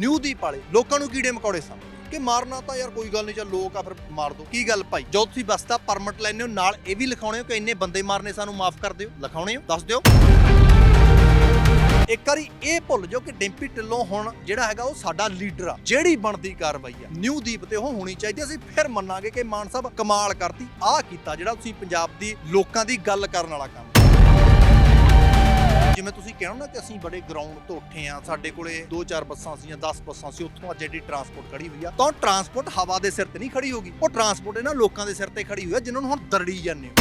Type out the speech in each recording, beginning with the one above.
New ਦੀਪ ਵਾਲੇ, ਲੋਕਾਂ ਨੂੰ ਕੀੜੇ ਮਕੌੜੇ ਸਮਝਦੇ ਕਿ ਮਾਰਨਾ ਤਾਂ ਯਾਰ ਕੋਈ ਗੱਲ ਨਹੀਂ ਚੱਲ ਲੋਕ ਆ ਫਿਰ ਮਾਰ ਦੋ। ਕੀ ਗੱਲ ਭਾਈ? ਜਦੋਂ ਤੁਸੀਂ ਬਸ ਪਰਮਿਟ ਲੈਣੇ ਹੋ, ਨਾਲ ਇਹ ਵੀ ਲਿਖਾਉਣੇ ਹੋ ਕਿ ਇੰਨੇ ਬੰਦੇ ਮਾਰਨੇ ਸਾਨੂੰ ਮਾਫ ਕਰ ਦਿਓ। ਲਿਖਾਉਣੇ ਹੋ? ਦੱਸ ਦਿਓ। ਇੱਕ ਵਾਰੀ ਇਹ ਭੁੱਲ ਜਾਓ ਕਿ ਡਿੰਪੀ ਢਿੱਲੋਂ ਹੁਣ ਜਿਹੜਾ ਹੈਗਾ ਉਹ ਸਾਡਾ ਲੀਡਰ ਆ। ਜਿਹੜੀ ਬਣਦੀ ਕਾਰਵਾਈ ਆ, ਨਿਊ ਦੀਪ ਤੇ ਉਹ ਹੋਣੀ ਚਾਹੀਦੀ ਅਸੀਂ ਫਿਰ ਮੰਨਾਂਗੇ ਕਿ ਮਾਨ ਸਾਹਿਬ ਕਮਾਲ ਕਰਤੀ, ਆਹ ਕੀਤਾ ਜਿਹੜਾ ਤੁਸੀਂ ਪੰਜਾਬ ਦੀ ਲੋਕਾਂ ਦੀ ਗੱਲ ਕਰਨ ਵਾਲਾ ਕੰਮ ਜਿਵੇਂ ਤੁਸੀਂ ਕਹਿਣਾ ਨਾ ਕਿ ਅਸੀਂ ਬੜੇ ਗਰਾਊਂਡ ਤੋਂ ਉੱਠੇ ਆ ਸਾਡੇ ਕੋਲੇ 2-4 ਬੱਸਾਂ ਸੀ 10 ਬੱਸਾਂ ਸੀ, ਉੱਥੋਂ ਅੱਜ ਜਿਹੜੀ ਟਰਾਂਸਪੋਰਟ ਖੜੀ ਹੋਈ ਆ, ਤਾਂ ਟਰਾਂਸਪੋਰਟ ਹਵਾ ਦੇ ਸਿਰ ਤੇ ਨਹੀਂ ਖੜੀ ਹੋਗੀ। ਉਹ ਟਰਾਂਸਪੋਰਟ ਇਹਨਾਂ ਲੋਕਾਂ ਦੇ ਸਿਰ ਤੇ ਖੜੀ ਹੋਈ ਆ, ਜਿਨ੍ਹਾਂ ਨੂੰ ਹੁਣ ਦਰੜੀ ਜਾਂਦੇ ਹੋ।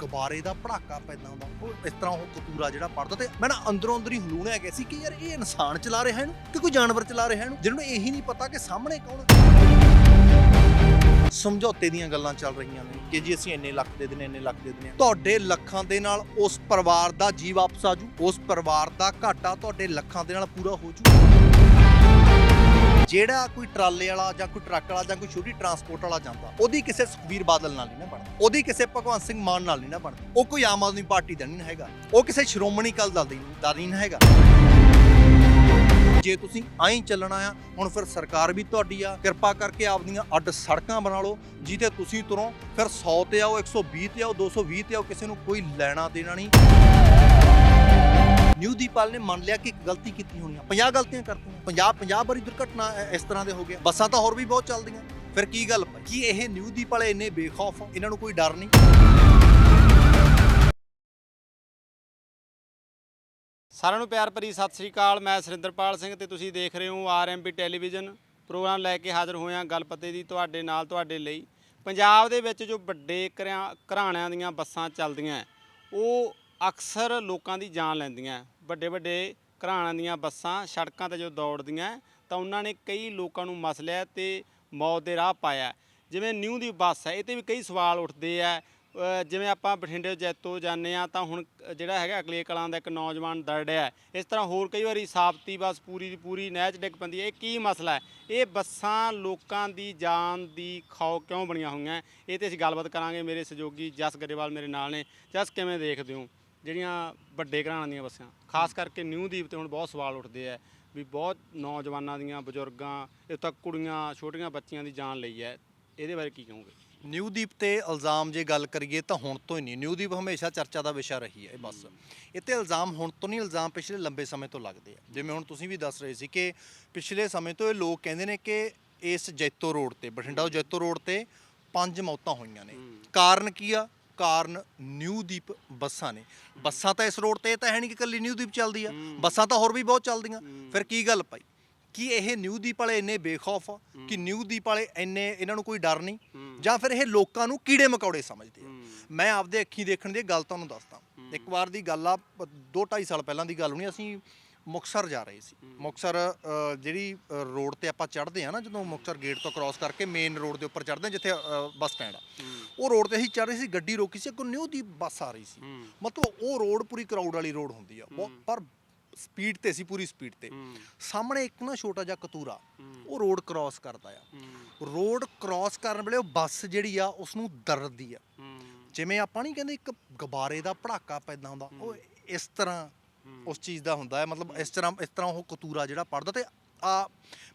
ਗੁਬਾਰੇ ਦਾ ਭੜਾਕਾ ਪੈਦਾ ਹੁੰਦਾ, ਉਹ ਇਸ ਤਰ੍ਹਾਂ ਉਹ ਕਤੂਰਾ ਜਿਹੜਾ ਪੜਦਾ ਤੇ ਮੈਂ ਨਾ ਅੰਦਰੋਂ ਅੰਦਰ ਹੀ ਹਲੂਣਿਆ ਗਿਆ ਸੀ ਕਿ ਯਾਰ ਇਹ ਇਨਸਾਨ ਚਲਾ ਰਿਹਾ ਇਹਨੂੰ, ਕਿ ਕੋਈ ਜਾਨਵਰ ਚਲਾ ਰਿਹਾ ਇਹਨੂੰ ਨੂੰ ਇਹੀ ਨਹੀਂ ਪਤਾ ਕਿ ਸਾਹਮਣੇ ਕੌਣ ਸਮਝੌਤੇ ਦੀਆਂ ਗੱਲਾਂ ਚੱਲ ਰਹੀਆਂ ਨੇ ਕਿ ਜੀ ਅਸੀਂ ਇੰਨੇ ਲੱਖ ਦੇ ਦਿਨੇ ਇੰਨੇ ਲੱਖ ਦੇ ਦਿਨੇ ਤੁਹਾਡੇ ਲੱਖਾਂ ਦੇ ਨਾਲ ਉਸ ਪਰਿਵਾਰ ਦਾ ਜੀ ਵਾਪਸ ਆ ਜੂ, ਉਸ ਪਰਿਵਾਰ ਦਾ ਘਾਟਾ ਤੁਹਾਡੇ ਲੱਖਾਂ ਦੇ ਨਾਲ ਪੂਰਾ ਹੋ ਜੂ। ਜਿਹੜਾ ਕੋਈ ਟਰਾਲੇ ਵਾਲਾ ਜਾਂ ਕੋਈ ਟਰੱਕ ਵਾਲਾ ਜਾਂ ਕੋਈ ਛੋਟੀ ਟਰਾਂਸਪੋਰਟ ਵਾਲਾ ਜਾਂਦਾ, ਉਹਦੀ ਕਿਸੇ ਸੁਖਵੀਰ ਬਾਦਲ ਨਾਲ ਨਹੀਂ ਨਾ ਬਣਦੀ, ਉਹਦੀ ਕਿਸੇ ਭਗਵੰਤ ਸਿੰਘ ਮਾਨ ਨਾਲ ਨਹੀਂ ਨਾ ਬਣਦੀ, ਉਹ ਕੋਈ ਆਮ ਆਦਮੀ ਪਾਰਟੀ ਦਾ ਨਹੀਂ ਹੈਗਾ, ਉਹ ਕਿਸੇ ਸ਼੍ਰੋਮਣੀ ਅਕਾਲੀ ਦਲ ਦਾ ਨਹੀਂ ਹੈਗਾ। ਜੇ ਤੁਸੀਂ ਐਂ ਚੱਲਣਾ ਆ, ਹੁਣ ਫਿਰ ਸਰਕਾਰ ਵੀ ਤੁਹਾਡੀ ਆ, ਕਿਰਪਾ ਕਰਕੇ ਆਪਦੀਆਂ ਅੱਡ ਸੜਕਾਂ ਬਣਾ ਲਓ ਜਿੱਥੇ ਤੁਸੀਂ ਤੁਰੋ ਫਿਰ 100 ਤੇ ਆਓ 120 ਤੇ ਆਓ 220 ਤੇ ਆਓ, ਕਿਸੇ ਨੂੰ ਕੋਈ ਲੈਣਾ ਦੇਣਾ ਨਹੀਂ। ਨਿਊ ਦੀਪਾਲ ਨੇ ਮੰਨ ਲਿਆ ਕਿ ਇੱਕ ਗਲਤੀ ਕੀਤੀ ਹੋਣੀ ਆ 50 ਗਲਤੀਆਂ ਕਰਤੀਆਂ 50 50 ਵਾਰੀ ਦੁਰਘਟਨਾ ਇਸ ਤਰ੍ਹਾਂ ਦੇ ਹੋ ਗਿਆ ਬੱਸਾਂ ਤਾਂ ਹੋਰ ਵੀ ਬਹੁਤ ਚੱਲਦੀਆਂ, ਫਿਰ ਕੀ ਗੱਲ ਕੀ ਇਹ ਨਿਊ ਦੀਪ ਵਾਲੇ ਇੰਨੇ ਬੇਖੌਫ ਇਹਨਾਂ ਨੂੰ ਕੋਈ ਡਰ ਨਹੀਂ? ਸਾਰਿਆਂ ਨੂੰ ਪਿਆਰ ਭਰੀ ਸਤਿ ਸ੍ਰੀ ਅਕਾਲ। ਮੈਂ ਸੁਰਿੰਦਰਪਾਲ ਸਿੰਘ ਤੇ ਤੁਸੀਂ ਦੇਖ ਰਹੇ ਹੋ ਆਰਐਮਪੀ ਟੈਲੀਵਿਜ਼ਨ। ਪ੍ਰੋਗਰਾਮ ਲੈ ਕੇ ਹਾਜ਼ਰ ਹੋਇਆ ਹਾਂ ਗੱਲਪਤੇ ਦੀ ਤੁਹਾਡੇ ਨਾਲ, ਤੁਹਾਡੇ ਲਈ। ਪੰਜਾਬ ਦੇ ਵਿੱਚ ਜੋ ਵੱਡੇ ਘਰਾਂ- ਘਰਾਣਿਆਂ ਦੀਆਂ ਬੱਸਾਂ ਚੱਲਦੀਆਂ ਉਹ ਅਕਸਰ ਲੋਕਾਂ ਦੀ ਜਾਨ ਲੈਂਦੀਆਂ ਵੱਡੇ ਵੱਡੇ ਘਰਾਣਿਆਂ ਦੀਆਂ ਬੱਸਾਂ ਸੜਕਾਂ ਤੇ ਜੋ ਦੌੜਦੀਆਂ ਤਾਂ ਉਹਨਾਂ ਨੇ ਕਈ ਲੋਕਾਂ ਨੂੰ ਮਸਲਿਆ ਤੇ ਮੌਤ ਦੇ ਰਾਹ ਪਾਇਆ ਜਿਵੇਂ ਨਿਊ ਦੀ ਬੱਸ ਹੈ, ਇਹ ਤੇ ਵੀ ਕਈ ਸਵਾਲ ਉੱਠਦੇ ਆ ਜਿਵੇਂ ਆਪਾਂ ਬਠਿੰਡੇ, ਜੈਤੋ ਜਾਂਦੇ ਆ ਤਾਂ ਹੁਣ ਜਿਹੜਾ ਹੈਗਾ ਅਗਲੇ ਕਲਾਂ ਦਾ ਇੱਕ ਨੌਜਵਾਨ ਦਰੜਿਆ ਹੈ। ਇਸ ਤਰ੍ਹਾਂ ਹੋਰ ਕਈ ਵਾਰੀ ਸਾਬਤੀ ਬੱਸ ਪੂਰੀ ਦੀ ਪੂਰੀ ਨਹਿਰ 'ਚ ਡਿੱਗ ਪੈਂਦੀ ਹੈ। ਇਹ ਕੀ ਮਸਲਾ ਹੈ? ਇਹ ਬੱਸਾਂ ਲੋਕਾਂ ਦੀ ਜਾਨ ਦੀ ਖੌ ਕਿਉਂ ਬਣੀਆਂ ਹੋਈਆਂ? ਇਹ ਤੇ ਅਸੀਂ ਗੱਲਬਾਤ ਕਰਾਂਗੇ। ਮੇਰੇ ਸਹਿਯੋਗੀ ਜਸ ਗਰੇਵਾਲ ਮੇਰੇ ਨਾਲ ਨੇ। ਜਸ, ਕਿਵੇਂ ਦੇਖਦੇ ਹੋ ਜਿਹੜੀਆਂ ਵੱਡੇ ਘਰਾਣਾਂ ਦੀਆਂ ਬੱਸਾਂ? ਖਾਸ ਕਰਕੇ ਨਿਊ ਦੀਪ ਤੇ ਹੁਣ ਬਹੁਤ ਸਵਾਲ ਉੱਠਦੇ ਆ ਵੀ ਬਹੁਤ ਨੌਜਵਾਨਾਂ ਦੀਆਂ, ਬਜ਼ੁਰਗਾਂ ਇਹ ਤੱਕ ਕੁੜੀਆਂ, ਛੋਟੀਆਂ ਬੱਚੀਆਂ ਦੀ ਜਾਨ ਲਈ ਹੈ। ਇਹਦੇ ਬਾਰੇ ਕੀ ਕਹੋਗੇ? ਨਿਊ ਦੀਪ ਤੇ ਇਲਜ਼ਾਮ ਜੇ ਗੱਲ ਕਰੀਏ ਤਾਂ ਹੁਣ ਤੋਂ ਹੀ ਨਹੀਂ। ਨਿਊ ਦੀਪ ਹਮੇਸ਼ਾ ਚਰਚਾ ਦਾ ਵਿਸ਼ਾ ਰਹੀ ਹੈ ਇਹ ਬੱਸ। ਇਹ ਤੇ ਇਲਜ਼ਾਮ ਹੁਣ ਤੋਂ ਨਹੀਂ ਇਲਜ਼ਾਮ ਪਿਛਲੇ ਲੰਬੇ ਸਮੇਂ ਤੋਂ ਲੱਗਦੇ ਆ। ਜਿਵੇਂ ਹੁਣ ਤੁਸੀਂ ਵੀ ਦੱਸ ਰਹੇ ਸੀ ਕਿ ਪਿਛਲੇ ਸਮੇਂ ਤੋਂ ਇਹ ਲੋਕ ਕਹਿੰਦੇ ਨੇ ਕਿ ਇਸ ਜੈਤੋ ਰੋਡ ਤੇ ਬਠਿੰਡਾ ਤੋਂ ਜੈਤੋ ਰੋਡ ਤੇ ਪੰਜ ਮੌਤਾਂ ਹੋਈਆਂ ਨੇ। ਕਾਰਨ ਕੀ ਆ? ਕਾਰਨ ਨਿਊ ਦੀਪ ਬੱਸਾਂ ਨੇ। ਬੱਸਾਂ ਤਾਂ ਇਸ ਰੋਡ ਤੇ ਤਾਂ ਹੈ ਨਹੀਂ ਕਿ ਇਕੱਲੀ ਨਿਊ ਦੀਪ ਚੱਲਦੀ ਆ। ਬੱਸਾਂ ਤਾਂ ਹੋਰ ਵੀ ਬਹੁਤ ਚੱਲਦੀਆਂ। ਫਿਰ ਕੀ ਗੱਲ ਪਈ ਕੀ ਇਹ ਨਿਊ ਦੀਪ ਵਾਲੇ ਇੰਨੇ ਬੇਖੌਫ ਆ ਕਿ ਨਿਊ ਦੀਪ ਵਾਲੇ ਇੰਨੇ ਇਹਨਾਂ ਨੂੰ ਕੋਈ ਡਰ ਨਹੀਂ ਜਾਂ ਫਿਰ ਇਹ ਲੋਕਾਂ ਨੂੰ ਕੀੜੇ ਮਕੌੜੇ ਸਮਝਦੇ ਆ। ਮੈਂ ਆਪਦੇ ਅੱਖੀਂ ਦੇਖਣ ਦੀ ਗੱਲ ਤੁਹਾਨੂੰ ਦੱਸਦਾ। ਇੱਕ ਵਾਰ ਦੀ ਗੱਲ ਆ 2.5 ਸਾਲ ਪਹਿਲਾਂ ਦੀ ਗੱਲ ਹੋਣੀ ਅਸੀਂ ਮੁਕਸਰ ਜਾ ਰਹੇ ਸੀ। ਮੁਕਸਰ ਜਿਹੜੀ ਰੋਡ ਤੇ ਆਪਾਂ ਚੜ੍ਹਦੇ ਆ ਨਾ ਜਦੋਂ ਮੁਕਸਰ ਗੇਟ ਤੋਂ ਕ੍ਰਾਸ ਕਰਕੇ ਮੇਨ ਰੋਡ ਦੇ ਉੱਪਰ ਚੜ੍ਹਦੇ ਆ ਜਿੱਥੇ ਬੱਸ ਸਟੈਂਡ ਆ। ਉਹ ਰੋਡ ਤੇ ਅਸੀਂ ਚੜ੍ਹ ਰਹੇ ਸੀ ਗੱਡੀ ਰੋਕੀ ਸੀ ਅੱਗੋਂ ਨਿਊ ਦੀ ਬੱਸ ਆ ਰਹੀ ਸੀ। ਮਤਲਬ ਉਹ ਰੋਡ ਪੂਰੀ ਕਰਾਊਡ ਵਾਲੀ ਰੋਡ ਹੁੰਦੀ ਆ। ਪਰ ਸਪੀਡ ਤੇ ਸੀ ਪੂਰੀ ਸਪੀਡ ਤੇ। ਸਾਹਮਣੇ ਇੱਕ ਨਾ ਛੋਟਾ ਜਿਹਾ ਕਤੂਰਾ ਉਹ ਰੋਡ ਕ੍ਰਾਸ ਕਰਦਾ ਆ। ਰੋਡ ਕ੍ਰਾਸ ਕਰਨ ਵੇਲੇ ਉਹ ਬੱਸ ਜਿਹੜੀ ਆ ਉਸ ਨੂੰ ਦਰਦੀ ਆ ਜਿਵੇਂ ਆਪਾਂ ਨਹੀਂ ਕਹਿੰਦੇ ਇੱਕ ਗੁਬਾਰੇ ਦਾ ਭੜਾਕਾ ਪੈਦਾ ਹੁੰਦਾ ਉਹ ਇਸ ਤਰ੍ਹਾਂ ਉਸ ਚੀਜ਼ ਦਾ ਹੁੰਦਾ ਹੈ ਮਤਲਬ ਇਸ ਤਰ੍ਹਾਂ ਇਸ ਤਰ੍ਹਾਂ ਉਹ ਕਤੂਰਾ ਜਿਹੜਾ ਪੜਦਾ ਤੇ ਆ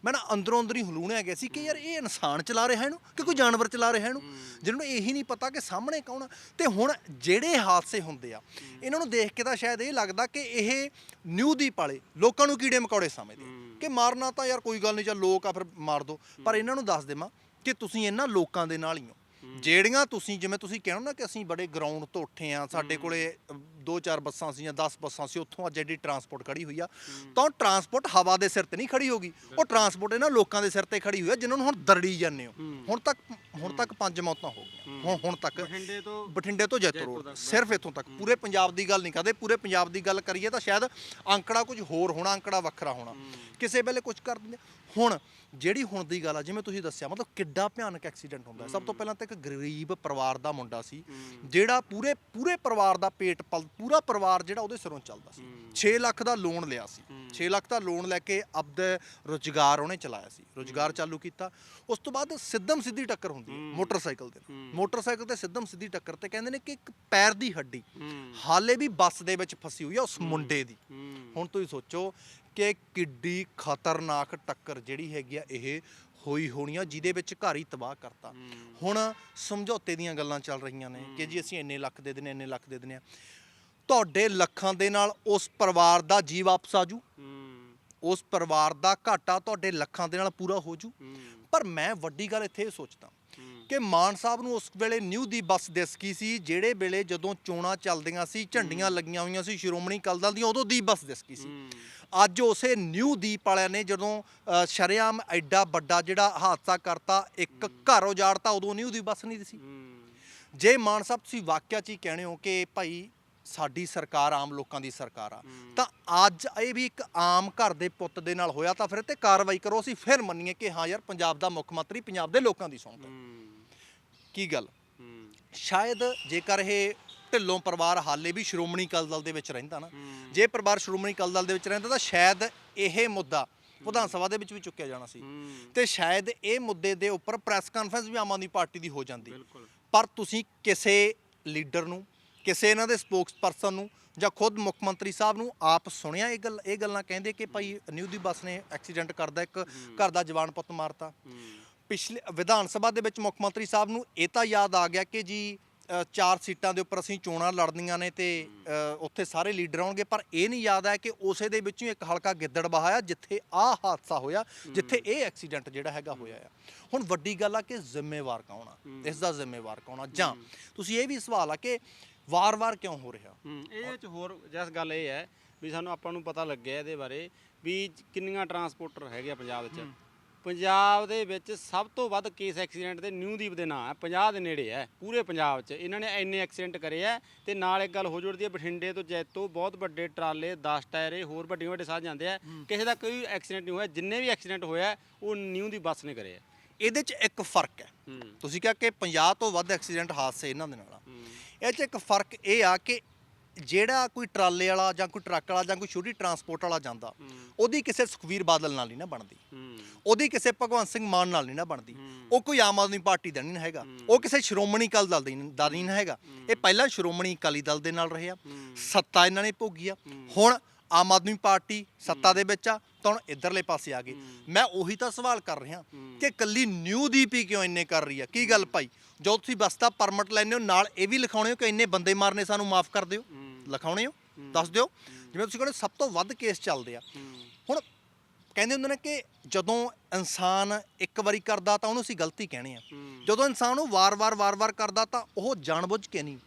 ਮੈਂ ਨਾ ਅੰਦਰੋਂ ਅੰਦਰ ਹੀ ਹਲੂਣਿਆ ਗਿਆ ਸੀ ਕਿ ਯਾਰ ਇਹ ਇਨਸਾਨ ਚਲਾ ਰਿਹਾ ਇਹਨੂੰ ਕਿ ਕੋਈ ਜਾਨਵਰ ਚਲਾ ਰਿਹਾ ਇਹਨੂੰ? ਜਿਹਨੂੰ ਇਹੀ ਨਹੀਂ ਪਤਾ ਕਿ ਸਾਹਮਣੇ ਕੌਣ ਆ। ਤੇ ਹੁਣ ਜਿਹੜੇ ਹਾਦਸੇ ਹੁੰਦੇ ਆ ਇਹਨਾਂ ਨੂੰ ਦੇਖ ਕੇ ਤਾਂ ਸ਼ਾਇਦ ਇਹ ਲੱਗਦਾ ਕਿ ਇਹ ਨਿਊ ਦੀਪ ਵਾਲੇ ਲੋਕਾਂ ਨੂੰ ਕੀੜੇ ਮਕੌੜੇ ਸਮਝਦੇ ਆ। ਕਿ ਮਾਰਨਾ ਤਾਂ ਯਾਰ ਕੋਈ ਗੱਲ ਨਹੀਂ ਚੱਲ ਲੋਕ ਆ ਫਿਰ ਮਾਰ ਦੋ। ਪਰ ਇਹਨਾਂ ਨੂੰ ਦੱਸ ਦੇਵਾਂ ਕਿ ਤੁਸੀਂ ਇਹਨਾਂ ਲੋਕਾਂ ਦੇ ਨਾਲ ਹੀ ਹੋ। ਜਿਹੜੀਆਂ ਤੁਸੀਂ ਜਿਵੇਂ ਤੁਸੀਂ ਕਹਿਣਾ ਨਾ ਕਿ ਅਸੀਂ ਬੜੇ ਗਰਾਊਂਡ ਤੋਂ ਉੱਠੇ ਆ ਸਾਡੇ ਕੋਲੇ ਅ, ਦੋ ਚਾਰ ਬੱਸਾਂ ਸੀ ਜਾਂ 10 ਬੱਸਾਂ ਸੀ ਉੱਥੋਂ ਅੱਜ ਜਿਹੜੀ ਟਰਾਂਸਪੋਰਟ ਖੜੀ ਹੋਈ ਆ। ਤਾਂ ਟਰਾਂਸਪੋਰਟ ਹਵਾ ਦੇ ਸਿਰ ਤੇ ਨਹੀਂ ਖੜੀ ਹੋਗੀ। ਉਹ ਟਰਾਂਸਪੋਰਟ ਇਹਨਾਂ ਲੋਕਾਂ ਦੇ ਸਿਰ ਤੇ ਖੜੀ ਹੋਈ ਆ ਜਿਨ੍ਹਾਂ ਨੂੰ ਹੁਣ ਦਰੜੀ ਜਾਂਦੇ ਹੋ। ਹੁਣ ਤੱਕ ਹੁਣ ਤੱਕ ਪੰਜ ਮੌਤਾਂ ਹੋ ਗਈਆਂ। ਹੁਣ ਹੁਣ ਤੱਕ ਬਠਿੰਡੇ ਤੋਂ ਬਠਿੰਡੇ ਤੋਂ ਜੈਤੋ ਰੋਡ ਸਿਰਫ ਇੱਥੋਂ ਤੱਕ। ਪੂਰੇ ਪੰਜਾਬ ਦੀ ਗੱਲ ਨਹੀਂ ਕਰਦੇ ਪੂਰੇ ਪੰਜਾਬ ਦੀ ਗੱਲ ਕਰੀਏ ਤਾਂ ਸ਼ਾਇਦ ਅੰਕੜਾ ਕੁਝ ਹੋਰ ਹੋਣਾ ਅੰਕੜਾ ਵੱਖਰਾ ਹੋਣਾ। ਕਿਸੇ ਵੇਲੇ ਕੁਝ ਕਰ ਦਿੰਦੇ ਹੁਣ ਜਿਹੜੀ ਹੁਣ ਦੀ ਗੱਲ ਆ ਜਿਵੇਂ ਤੁਸੀਂ ਦੱਸਿਆ ਮਤਲਬ ਕਿੱਡਾ ਭਿਆਨਕ ਐਕਸੀਡੈਂਟ ਹੁੰਦਾ। ਸਭ ਤੋਂ ਪਹਿਲਾਂ ਤਾਂ ਇੱਕ ਗਰੀਬ ਪਰਿਵਾਰ ਦਾ ਮੁੰਡਾ ਸੀ ਜਿਹੜਾ ਪੂਰੇ ਪੂਰੇ ਪਰਿਵਾਰ ਦਾ ਪੇਟ ਪੂਰਾ ਪਰਿਵਾਰ ਜਿਹੜਾ ਉਹਦੇ ਸਿਰੋਂ ਚੱਲਦਾ ਸੀ। 6 ਲੱਖ ਦਾ ਲੋਨ ਲਿਆ ਸੀ। 6 ਲੱਖ ਦਾ ਲੋਨ ਲੈ ਕੇ ਆਪਦਾ ਰੋਜ਼ਗਾਰ ਉਹਨੇ ਚਲਾਇਆ ਸੀ। ਰੋਜ਼ਗਾਰ ਚਾਲੂ ਕੀਤਾ। ਉਸ ਤੋਂ ਬਾਅਦ ਸਿੱਧਮ ਸਿੱਧੀ ਟੱਕਰ ਹੁੰਦੀ ਹੈ ਮੋਟਰਸਾਈਕਲ ਦੇ ਮੋਟਰਸਾਈਕਲ ਤੇ ਸਿੱਧਮ ਸਿੱਧੀ ਟੱਕਰ ਤੇ ਕਹਿੰਦੇ ਨੇ ਕਿ ਇੱਕ ਪੈਰ ਦੀ ਹੱਡੀ ਹਾਲੇ ਵੀ ਬੱਸ ਦੇ ਵਿੱਚ ਫਸੀ ਹੋਈ ਆ ਉਸ ਮੁੰਡੇ ਦੀ। ਹੁਣ ਤੁਸੀਂ ਸੋਚੋ ਕਿ ਕਿੱਡੀ ਖਤਰਨਾਕ ਟੱਕਰ ਜਿਹੜੀ ਹੈਗੀ ਆ ਇਹ ਹੋਈ ਹੋਣੀ ਆ ਜਿਹਦੇ ਵਿੱਚ ਘਰ ਹੀ ਤਬਾਹ ਕਰਤਾ। ਹੁਣ ਸਮਝੌਤੇ ਦੀਆਂ ਗੱਲਾਂ ਚੱਲ ਰਹੀਆਂ ਨੇ ਕਿ ਜੀ ਅਸੀਂ ਇੰਨੇ ਲੱਖ ਦੇ ਦਿੰਨੇ ਇੰਨੇ ਲੱਖ ਦੇ ਦਿੰਨੇ ਆ ਤੁਹਾਡੇ ਲੱਖਾਂ ਦੇ ਨਾਲ ਉਸ ਪਰਿਵਾਰ ਦਾ ਜੀ ਵਾਪਸ ਆਜੂ ਹੂੰ। ਉਸ ਪਰਿਵਾਰ ਦਾ ਘਾਟਾ ਤੁਹਾਡੇ ਲੱਖਾਂ ਦੇ ਨਾਲ ਪੂਰਾ ਹੋ ਜੂ। ਪਰ ਮੈਂ ਵੱਡੀ ਗੱਲ ਇੱਥੇ ਇਹ ਸੋਚਦਾ ਕਿ ਮਾਨ ਸਾਹਿਬ ਨੂੰ ਉਸ ਵੇਲੇ ਨਿਊ ਦੀ ਬੱਸ ਦਿਸ ਗਈ ਸੀ ਜਿਹੜੇ ਵੇਲੇ ਜਦੋਂ ਚੋਣਾਂ ਚੱਲਦੀਆਂ ਸੀ ਝੰਡੀਆਂ ਲੱਗੀਆਂ ਹੋਈਆਂ ਸੀ ਸ਼੍ਰੋਮਣੀ ਅਕਾਲੀ ਦਲ ਦੀਆਂ ਉਦੋਂ ਦੀ ਬੱਸ ਦਿਸ ਗਈ ਸੀ। ਅੱਜ ਉਸੇ ਨਿਊ ਦੀਪ ਵਾਲਿਆਂ ਨੇ ਜਦੋਂ ਸ਼ਰੇਆਮ ਐਡਾ ਵੱਡਾ ਜਿਹੜਾ ਹਾਦਸਾ ਕਰਤਾ ਇੱਕ ਘਰ ਉਜਾੜਤਾ ਉਦੋਂ ਨਿਊ ਦੀ ਬੱਸ ਨਹੀਂ ਸੀ ਜੇ ਮਾਨ ਸਾਹਿਬ ਤੁਸੀਂ ਵਾਕਿਆ ਚ ਹੀ ਕਹਿਣੇ ਹੋ ਕਿ ਭਾਈ ਸਾਡੀ ਸਰਕਾਰ ਆਮ ਲੋਕਾਂ ਦੀ ਸਰਕਾਰ ਆ। ਤਾਂ ਅੱਜ ਇਹ ਵੀ ਇੱਕ ਆਮ ਘਰ ਦੇ ਪੁੱਤ ਦੇ ਨਾਲ ਹੋਇਆ ਤਾਂ ਫਿਰ ਤੇ ਕਾਰਵਾਈ ਕਰੋ ਅਸੀਂ ਫਿਰ ਮੰਨੀਏ ਕਿ ਹਾਂ ਯਾਰ ਪੰਜਾਬ ਦਾ ਮੁੱਖ ਮੰਤਰੀ ਪੰਜਾਬ ਦੇ ਲੋਕਾਂ ਦੀ ਸੁਣਦਾ। ਕੀ ਗੱਲ? ਸ਼ਾਇਦ ਜੇਕਰ ਇਹ ਢਿੱਲੋਂ ਪਰਿਵਾਰ ਹਾਲੇ ਵੀ ਸ਼੍ਰੋਮਣੀ ਅਕਾਲੀ ਦਲ ਦੇ ਵਿੱਚ ਰਹਿੰਦਾ ਨਾ। ਜੇ ਪਰਿਵਾਰ ਸ਼੍ਰੋਮਣੀ ਅਕਾਲੀ ਦਲ ਦੇ ਵਿੱਚ ਰਹਿੰਦਾ ਤਾਂ ਸ਼ਾਇਦ ਇਹ ਮੁੱਦਾ ਵਿਧਾਨ ਸਭਾ ਦੇ ਵਿੱਚ ਵੀ ਚੁੱਕਿਆ ਜਾਣਾ ਸੀ। ਤੇ ਸ਼ਾਇਦ ਇਹ ਮੁੱਦੇ ਦੇ ਉੱਪਰ ਪ੍ਰੈਸ ਕਾਨਫਰੰਸ ਵੀ ਆਮ ਆਦਮੀ ਪਾਰਟੀ ਦੀ ਹੋ ਜਾਂਦੀ। ਪਰ ਤੁਸੀਂ ਕਿਸੇ ਲੀਡਰ ਨੂੰ ਕਿਸੇ ਇਹਨਾਂ ਦੇ ਸਪੋਕਸਪਰਸਨ ਨੂੰ ਜਾਂ ਖੁਦ ਮੁੱਖ ਮੰਤਰੀ ਸਾਹਿਬ ਨੂੰ ਆਪ ਸੁਣਿਆ ਇਹ ਗੱਲ ਇਹ ਗੱਲਾਂ ਕਹਿੰਦੇ ਕਿ ਭਾਈ ਨਿਊ ਦੀ ਬੱਸ ਨੇ ਐਕਸੀਡੈਂਟ ਕਰਦਾ ਇੱਕ ਘਰ ਦਾ ਜਵਾਨ ਪੁੱਤ ਮਾਰਤਾ। ਪਿਛਲੇ ਵਿਧਾਨ ਸਭਾ ਦੇ ਵਿੱਚ ਮੁੱਖ ਮੰਤਰੀ ਸਾਹਿਬ ਨੂੰ ਇਹ ਤਾਂ ਯਾਦ ਆ ਗਿਆ ਕਿ ਜੀ ਚਾਰ ਸੀਟਾਂ ਦੇ ਉੱਪਰ ਅਸੀਂ ਚੋਣਾਂ ਲੜਨੀਆਂ ਨੇ ਤੇ ਉੱਥੇ ਸਾਰੇ ਲੀਡਰ ਆਉਣਗੇ ਪਰ ਇਹ ਨਹੀਂ ਯਾਦ ਆਇਆ ਕਿ ਉਸੇ ਦੇ ਵਿੱਚੋਂ ਇੱਕ ਹਲਕਾ ਗਿੱਦੜ ਬਹਾਇਆ ਜਿੱਥੇ ਆਹ ਹਾਦਸਾ ਹੋਇਆ ਜਿੱਥੇ ਇਹ ਐਕਸੀਡੈਂਟ ਜਿਹੜਾ ਹੈਗਾ ਹੋਇਆ ਆ। ਹੁਣ ਵੱਡੀ ਗੱਲ ਆ ਕਿ ਜ਼ਿੰਮੇਵਾਰ ਕੌਣ ਆ? ਇਸ ਦਾ ਜ਼ਿੰਮੇਵਾਰ ਕੌਣ ਆ? ਜਾਂ ਤੁਸੀਂ ਇਹ ਵੀ ਸਵਾਲ ਆ ਕਿ ਵਾਰ-ਵਾਰ ਕਿਉਂ ਹੋ ਰਿਹਾ? ਹੂੰ ਇਹ ਚ ਹੋਰ ਜਸ ਗੱਲ ਇਹ ਹੈ ਵੀ ਸਾਨੂੰ ਆਪਾਂ ਨੂੰ ਪਤਾ ਲੱਗਿਆ ਇਹਦੇ ਬਾਰੇ ਵੀ ਕਿੰਨੀਆਂ ਟਰਾਂਸਪੋਰਟਰ ਹੈਗੇ ਆ ਪੰਜਾਬ ਵਿੱਚ। ਪੰਜਾਬ ਦੇ ਵਿੱਚ ਸਭ ਤੋਂ ਵੱਧ ਕੇਸ ਐਕਸੀਡੈਂਟ ਦੇ ਨਿਊਦੀਪ ਦੇ ਨਾਂ ਹੈ 50 ਦੇ ਨੇੜੇ ਹੈ ਪੂਰੇ ਪੰਜਾਬ 'ਚ। ਇਹਨਾਂ ਨੇ ਇੰਨੇ ਐਕਸੀਡੈਂਟ ਕਰੇ ਆ ਤੇ ਨਾਲ ਇੱਕ ਗੱਲ ਹੋ ਜੁੜਦੀ ਹੈ ਬਠਿੰਡੇ ਤੋਂ ਜੈਤੋ ਬਹੁਤ ਵੱਡੇ ਟਰਾਲੇ 10 ਟਾਇਰੇ ਹੋਰ ਵੱਡੇ ਵੱਡੇ ਸਾਹ ਜਾਂਦੇ ਆ। ਕਿਸੇ ਦਾ ਕੋਈ ਐਕਸੀਡੈਂਟ ਨਹੀਂ ਹੋਇਆ ਜਿੰਨੇ ਵੀ ਐਕਸੀਡੈਂਟ ਹੋਇਆ ਉਹ ਨਿਊ ਦੀ ਬੱਸ ਨੇ ਕਰੇ ਆ। ਇਹਦੇ 'ਚ ਇੱਕ ਫ਼ਰਕ ਹੈ। ਤੁਸੀਂ ਕਿਹਾ ਕਿ 50 ਤੋਂ ਵੱਧ ਐਕਸੀਡੈਂਟ ਹਾਦਸੇ ਇਹਨਾਂ ਦੇ ਨਾਲ ਆ। ਇਹ 'ਚ ਇੱਕ ਫ਼ਰਕ ਇਹ ਆ ਕਿ ਜਿਹੜਾ ਕੋਈ ਟਰਾਲੇ ਵਾਲਾ ਜਾਂ ਕੋਈ ਟਰੱਕ ਵਾਲਾ ਜਾਂ ਕੋਈ ਛੋਟੀ ਟਰਾਂਸਪੋਰਟ ਵਾਲਾ ਜਾਂਦਾ ਉਹਦੀ ਕਿਸੇ ਸੁਖਵੀਰ ਬਾਦਲ ਨਾਲ ਨਹੀਂ ਨਾ ਬਣਦੀ। ਉਹਦੀ ਕਿਸੇ ਭਗਵੰਤ ਸਿੰਘ ਮਾਨ ਨਾਲ ਨਹੀਂ ਨਾ ਬਣਦੀ। ਉਹ ਕੋਈ ਆਮ ਆਦਮੀ ਪਾਰਟੀ ਦਾ ਨਹੀਂ ਹੈਗਾ। ਉਹ ਕਿਸੇ ਸ਼੍ਰੋਮਣੀ ਅਕਾਲੀ ਦਲ ਦੀ- ਦਾ ਨਹੀਂ ਹੈਗਾ। ਇਹ ਪਹਿਲਾਂ ਸ਼੍ਰੋਮਣੀ ਅਕਾਲੀ ਦਲ ਦੇ ਨਾਲ ਰਹੇ। ਆ ਸੱਤਾ ਇਹਨਾਂ ਨੇ ਭੋਗੀ ਆ। ਹੁਣ ਆਮ ਆਦਮੀ ਪਾਰਟੀ ਸੱਤਾ ਦੇ ਵਿੱਚ ਆ। ਤਾਂ ਹੁਣ ਇਧਰਲੇ ਪਾਸੇ ਆ ਗਏ। ਮੈਂ ਉਹੀ ਤਾਂ ਸਵਾਲ ਕਰ ਰਿਹਾ ਕਿ ਕੱਲੀ ਨਿਊ ਦੀਪੀ ਕਿਉਂ ਇੰਨੇ ਕਰ ਰਹੀ ਆ? ਕੀ ਗੱਲ ਭਾਈ? ਜੋ ਤੁਸੀਂ ਬਸ ਦਾ ਪਰਮਿਟ ਲੈਣੇ ਹੋ ਨਾਲ ਇਹ ਵੀ ਲਿਖਾਉਣੇ ਹੋ ਕਿ ਇੰਨੇ ਬੰਦੇ ਮਾਰਨੇ ਸਾਨੂੰ ਮਾਫ ਕਰ ਦਿਓ। ਲਿਖਾਉਣੇ ਹੋ? ਦੱਸ ਦਿਓ। ਜਿਵੇਂ ਤੁਸੀਂ ਕਹਿੰਦੇ ਸਭ ਤੋਂ ਵੱਧ ਕੇਸ ਚੱਲਦੇ ਆ। ਹੁਣ ਕਹਿੰਦੇ ਹੁੰਦੇ ਨੇ ਕਿ ਜਦੋਂ ਇਨਸਾਨ ਇੱਕ ਵਾਰੀ ਕਰਦਾ ਤਾਂ ਉਹਨੂੰ ਅਸੀਂ ਗਲਤੀ ਕਹਿਣੇ ਆ। ਜਦੋਂ ਇਨਸਾਨ ਉਹ ਵਾਰ-ਵਾਰ ਵਾਰ-ਵਾਰ ਕਰਦਾ ਤਾਂ ਉਹ ਜਾਣਬੁੱਝ ਕੇ ਨਹੀਂ।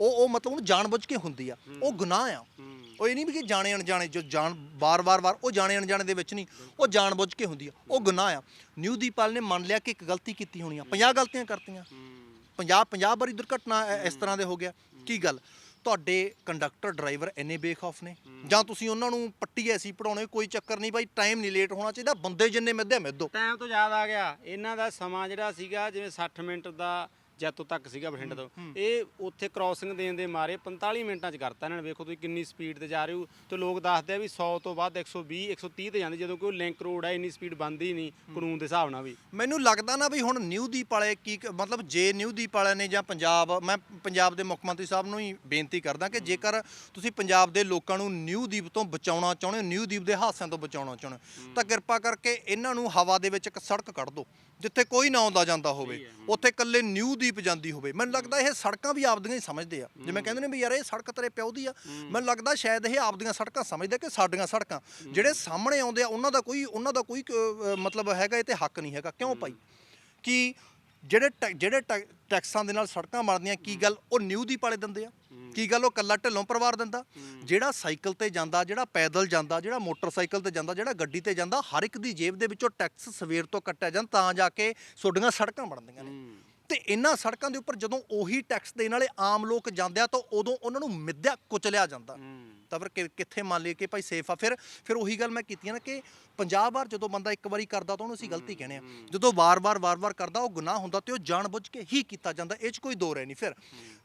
ਉਹ ਉਹ ਮਤਲਬ ਉਹਨੂੰ ਜਾਣਬੁੱਝ ਕੇ ਹੁੰਦੀ ਆ। ਉਹ ਗੁਨਾਹ ਆ। ਉਹ ਇਹ ਨਹੀਂ ਵੀ ਕਿ ਜਾਣੇ ਅਣਜਾਣੇ, ਜੋ ਜਾਣ ਵਾਰ-ਵਾਰ ਵਾਰ ਉਹ ਜਾਣੇ ਅਣਜਾਣੇ ਦੇ ਵਿੱਚ ਨਹੀਂ, ਉਹ ਜਾਣਬੁੱਝ ਕੇ ਹੁੰਦੀ ਆ, ਉਹ ਗੁਨਾਹ ਆ। ਨਿਊ ਦੀਪਾਲ ਨੇ ਮੰਨ ਲਿਆ ਕਿ ਇੱਕ ਗਲਤੀ ਕੀਤੀ ਹੋਣੀ ਆ 50 ਗਲਤੀਆਂ ਕਰਤੀਆਂ। 50 50 ਵਾਰੀ ਦੁਰਘਟਨਾ ਇਸ ਤਰ੍ਹਾਂ ਦੇ ਹੋ ਗਿਆ। ਕੀ ਗੱਲ? ਤੁਹਾਡੇ ਕੰਡਕਟਰ ਡਰਾਈਵਰ ਇੰਨੇ ਬੇਖੌਫ ਨੇ। ਜਾਂ ਤੁਸੀਂ ਉਹਨਾਂ ਨੂੰ ਪੱਟੀ ਐਸੀ ਪੜਾਉਣੇ ਕੋਈ ਚੱਕਰ ਨਹੀਂ ਭਾਈ ਟਾਈਮ ਨਹੀਂ ਲੇਟ ਹੋਣਾ ਚਾਹੀਦਾ, ਬੰਦੇ ਜਿੰਨੇ ਮਿੱਧੇ ਮਿੱਧੋ ਟਾਈਮ ਤੋਂ ਯਾਦ ਆ ਗਿਆ। ਇਹਨਾਂ ਦਾ ਸਮਾਂ ਜਿਹੜਾ ਸੀਗਾ, ਜਿਵੇਂ 60 ਮਿੰਟ ਦਾ ਜੈਤੋ ਤੱਕ ਸੀਗਾ ਬਠਿੰਡੇ ਤੋਂ। ਇਹ ਉੱਥੇ ਕ੍ਰਾਸਿੰਗ ਦੇਣ ਦੇ ਮਾਰੇ 45 ਮਿੰਟਾਂ ਚ ਕਰਤਾ ਇਹਨਾਂ ਨੇ। ਵੇਖੋ ਤੁਸੀਂ ਕਿੰਨੀ ਸਪੀਡ ਤੇ ਜਾ ਰਹੇ ਹੋ। ਤੇ ਲੋਕ ਦੱਸਦੇ ਆ ਵੀ 100 ਤੋਂ ਵੱਧ 120 130 ਤੇ ਜਾਂਦੇ ਜਦੋਂ ਕੋਈ ਲਿੰਕ ਰੋਡ ਹੈ ਇੰਨੀ ਸਪੀਡ ਬੰਦੀ ਨਹੀਂ ਕਾਨੂੰਨ ਦੇ ਹਿਸਾਬ ਨਾਲ ਵੀ। ਮੈਨੂੰ ਲੱਗਦਾ ਨਾ ਵੀ ਹੁਣ ਨਿਊ ਦੀਪ ਵਾਲੇ ਕੀ ਕ- ਮਤਲਬ ਜੇ ਨਿਊ ਦੀਪ ਵਾਲਿਆਂ ਨੇ ਜਾਂ ਪੰਜਾਬ ਮੈਂ ਪੰਜਾਬ ਦੇ ਮੁੱਖ ਮੰਤਰੀ ਸਾਹਿਬ ਨੂੰ ਹੀ ਬੇਨਤੀ ਕਰਦਾ ਕਿ ਜੇਕਰ ਤੁਸੀਂ ਪੰਜਾਬ ਦੇ ਲੋਕਾਂ ਨੂੰ ਨਿਊ ਦੀਪ ਤੋਂ ਬਚਾਉਣਾ ਚਾਹੁੰਦੇ ਹੋ ਨਿਊ ਦੀਪ ਦੇ ਹਾਦਸਿਆਂ ਤੋਂ ਬਚਾਉਣਾ ਚਾਹੁੰਦੇ ਹੋ ਤਾਂ ਕਿਰਪਾ ਕਰਕੇ ਇਹਨਾਂ ਨੂੰ ਹਵਾ ਦੇ ਵਿੱਚ ਇੱਕ ਸੜਕ ਕੱਢ ਦਿਓ। ਜਿੱਥੇ ਕੋਈ ਨਾ ਆਉਂਦਾ ਜਾਂਦਾ ਹੋਵੇ ਉੱਥੇ ਇਕੱਲੇ ਨਿਊ ਦੀਪ ਜਾਂਦੀ ਹੋਵੇ। ਮੈਨੂੰ ਲੱਗਦਾ ਇਹ ਸੜਕਾਂ ਵੀ ਆਪਦੀਆਂ ਹੀ ਸਮਝਦੇ ਆ। ਜਿਵੇਂ ਕਹਿੰਦੇ ਨੇ ਵੀ ਯਾਰ ਇਹ ਸੜਕ ਤੇਰੇ ਪਿਓ ਦੀ ਆ। ਮੈਨੂੰ ਲੱਗਦਾ ਸ਼ਾਇਦ ਇਹ ਆਪਦੀਆਂ ਸੜਕਾਂ ਸਮਝਦੇ ਕਿ ਸਾਡੀਆਂ ਸੜਕਾਂ। ਜਿਹੜੇ ਸਾਹਮਣੇ ਆਉਂਦੇ ਆ ਉਹਨਾਂ ਦਾ ਕੋਈ ਉਹਨਾਂ ਦਾ ਕੋਈ ਮਤਲਬ ਹੈਗਾ ਇਹ ਤੇ ਹੱਕ ਨਹੀਂ ਹੈਗਾ। ਕਿਉਂ ਭਾਈ? ਕਿ ਜਿਹੜੇ ਜਿਹੜੇ ਟੈਕਸਾਂ ਦੇ ਨਾਲ ਸੜਕਾਂ ਬਣਦੀਆਂ ਕੀ ਗੱਲ ਉਹ ਨਿਊ ਦੀ ਪਾਲੇ ਦਿੰਦੇ ਆ? ਕੀ ਗੱਲ ਉਹ ਕੱਲਾ ਢਿੱਲੋਂ ਪਰਿਵਾਰ ਦਿੰਦਾ? ਜਿਹੜਾ ਸਾਈਕਲ ਤੇ ਜਾਂਦਾ ਜਿਹੜਾ ਪੈਦਲ ਜਾਂਦਾ ਜਿਹੜਾ ਮੋਟਰਸਾਈਕਲ ਤੇ ਜਾਂਦਾ ਜਿਹੜਾ ਗੱਡੀ ਤੇ ਜਾਂਦਾ ਹਰ ਇੱਕ ਦੀ ਜੇਬ ਦੇ ਵਿੱਚੋਂ ਟੈਕਸ ਸਵੇਰ ਤੋਂ ਕੱਟਿਆ ਜਾਂਦਾ ਤਾਂ ਜਾ ਕੇ ਤੁਹਾਡੀਆਂ ਸੜਕਾਂ ਬਣਦੀਆਂ ਨੇ। ਤੇ ਇਹਨਾਂ ਸੜਕਾਂ ਦੇ ਉੱਪਰ ਜਦੋਂ ਉਹੀ ਟੈਕਸ ਦੇਣ ਵਾਲੇ ਆਮ ਲੋਕ ਜਾਂਦੇ ਆ ਤਾਂ ਉਦੋਂ ਉਹਨਾਂ ਨੂੰ ਮਿੱਧਿਆ ਕੁਚਲਿਆ ਜਾਂਦਾ। ਤਾਂ ਫਿਰ ਕਿ- ਕਿੱਥੇ ਮੰਨ ਲਈਏ ਕਿ ਭਾਈ ਸੇਫ ਆ। ਫਿਰ ਫਿਰ ਉਹੀ ਗੱਲ ਮੈਂ ਕੀਤੀ ਨਾ ਕਿ 50 ਵਾਰ ਜਦੋਂ ਬੰਦਾ ਇੱਕ ਵਾਰੀ ਕਰਦਾ ਤਾਂ ਉਹਨੂੰ ਅਸੀਂ ਗਲਤੀ ਕਹਿੰਦੇ ਆ। ਜਦੋਂ ਵਾਰ-ਵਾਰ ਵਾਰ-ਵਾਰ ਕਰਦਾ ਉਹ ਗੁਨਾਹ ਹੁੰਦਾ ਤੇ ਉਹ ਜਾਣਬੁੱਝ ਕੇ ਹੀ ਕੀਤਾ ਜਾਂਦਾ ਇਹ 'ਚ ਕੋਈ ਦੋ ਰਹਿ ਨਹੀਂ। ਫਿਰ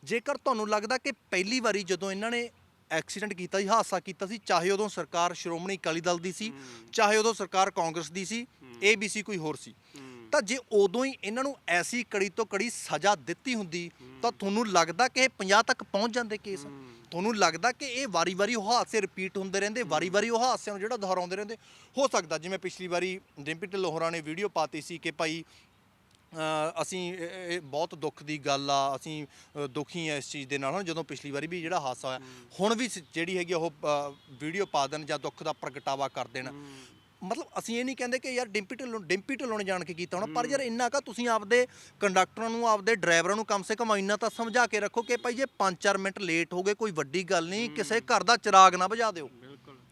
ਜੇਕਰ ਤੁਹਾਨੂੰ ਲੱਗਦਾ ਕਿ ਪਹਿਲੀ ਵਾਰੀ ਜਦੋਂ ਇਹਨਾਂ ਨੇ ਐਕਸੀਡੈਂਟ ਕੀਤਾ ਸੀ ਹਾਦਸਾ ਕੀਤਾ ਸੀ ਚਾਹੇ ਉਦੋਂ ਸਰਕਾਰ ਸ਼੍ਰੋਮਣੀ ਅਕਾਲੀ ਦਲ ਦੀ ਸੀ ਚਾਹੇ ਉਦੋਂ ਸਰਕਾਰ ਕਾਂਗਰਸ ਦੀ ਸੀ ਏਬੀਸੀ ਕੋਈ ਹੋਰ ਸੀ। ਤਾਂ ਜੇ ਉਦੋਂ ਹੀ ਇਹਨਾਂ ਨੂੰ ਐਸੀ ਕੜੀ ਤੋਂ ਕੜੀ ਸਜ਼ਾ ਦਿੱਤੀ ਹੁੰਦੀ ਤਾਂ ਤੁਹਾਨੂੰ ਲੱਗਦਾ ਕਿ ਇਹ 50 ਤੱਕ ਪਹੁੰਚ ਜਾਂਦੇ ਕੇਸ? ਤੁਹਾਨੂੰ ਲੱਗਦਾ ਕਿ ਇਹ ਵਾਰੀ-ਵਾਰੀ ਉਹ ਹਾਦਸੇ ਰਿਪੀਟ ਹੁੰਦੇ ਰਹਿੰਦੇ ਵਾਰੀ-ਵਾਰੀ ਉਹ ਹਾਦਸਿਆਂ ਨੂੰ ਜਿਹੜਾ ਦੁਹਰਾਉਂਦੇ ਰਹਿੰਦੇ? ਹੋ ਸਕਦਾ ਜਿਵੇਂ ਪਿਛਲੀ ਵਾਰੀ ਡਿੰਪੀ ਢਿੱਲੋਂ ਹੋਰਾਂ ਨੇ ਵੀਡੀਓ ਪਾਤੀ ਸੀ ਕਿ ਭਾਈ ਅਸੀਂ ਇਹ ਬਹੁਤ ਦੁੱਖ ਦੀ ਗੱਲ ਆ ਅਸੀਂ ਦੁਖੀ ਆ ਇਸ ਚੀਜ਼ ਦੇ ਨਾਲ। ਜਦੋਂ ਪਿਛਲੀ ਵਾਰੀ ਵੀ ਜਿਹੜਾ ਹਾਦਸਾ ਹੋਇਆ ਹੁਣ ਵੀ ਜਿਹੜੀ ਹੈਗੀ ਉਹ ਵੀਡੀਓ ਪਾ ਦੇਣ ਜਾਂ ਦੁੱਖ ਦਾ ਪ੍ਰਗਟਾਵਾ ਕਰ ਦੇਣ। ਮਤਲਬ ਅਸੀਂ ਇਹ ਨਹੀਂ ਕਹਿੰਦੇ ਕਿ ਯਾਰ ਡਿੰਪੀ ਢਿੱਲੋਂ ਡਿੰਪੀ ਢਿੱਲੋਂ ਨੇ ਜਾਣ ਕੇ ਕੀਤਾ ਹੋਣਾ ਪਰ ਯਾਰ ਇੰਨਾ ਕਾ ਤੁਸੀਂ ਆਪਦੇ ਕੰਡਕਟਰਾਂ ਨੂੰ ਆਪਦੇ ਡਰਾਈਵਰਾਂ ਨੂੰ ਕਮ ਸੇ ਕਮ ਇੰਨਾ ਤਾਂ ਸਮਝਾ ਕੇ ਰੱਖੋ ਕਿ ਭਾਈ ਜੇ 5-4 ਮਿੰਟ ਲੇਟ ਹੋ ਗਏ ਕੋਈ ਵੱਡੀ ਗੱਲ ਨਹੀਂ ਕਿਸੇ ਘਰ ਦਾ ਚਿਰਾਗ ਨਾ ਬੁਝਾ ਦਿਓ।